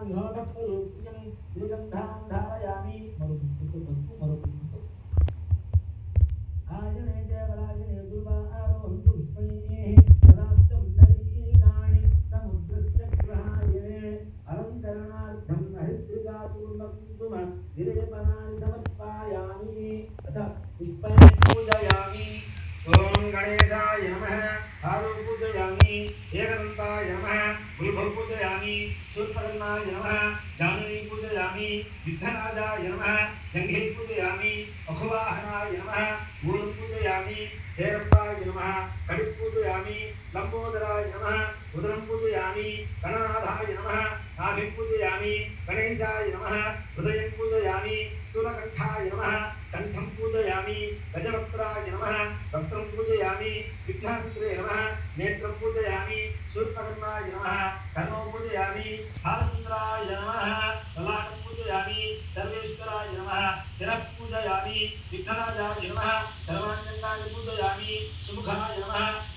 విహోగత్వ ఏస్తియం శ్రీగంధాం ధారయామి మరో పుస్తకం వస్తు మరో పుస్తకం పూజయామి. गणेशाय नमः। आरुः पूजयामि। एकदन्ताय नमः। गुल्भौ पूजयामि। शूर्पकर्णाय नमः। जाननी पूजयामि। युद्धराजाय नमः। जङ्घे पूजयामि। अखुवाहनाय नमः। मूलं पूजयामि। हेरप्पाय नमः। कडिः पूजयामि। लम्बोदराय नमः। उदरं पूजयामि। गणनाथाय नमः। नाभिं पूजयामि। गणेशाय नमः। हृदयं पूजयामि। स्थूलकण्ठाय नमः। कण्ठं पूजयामि। गजवक्त्राय नमः। पूजयामि नमः, नेत्रं पूजयामि शूर्पकर्णाय नमः, कर्णं पूजयामि हालचन्द्राय नमः ललाटं पूजयामि, सर्वेश्वराय नमः, शिरः पूजयामि, विघ्नराजाय नमः सर्वाङ्गानि पूजयामि, सुमुखाय नमः।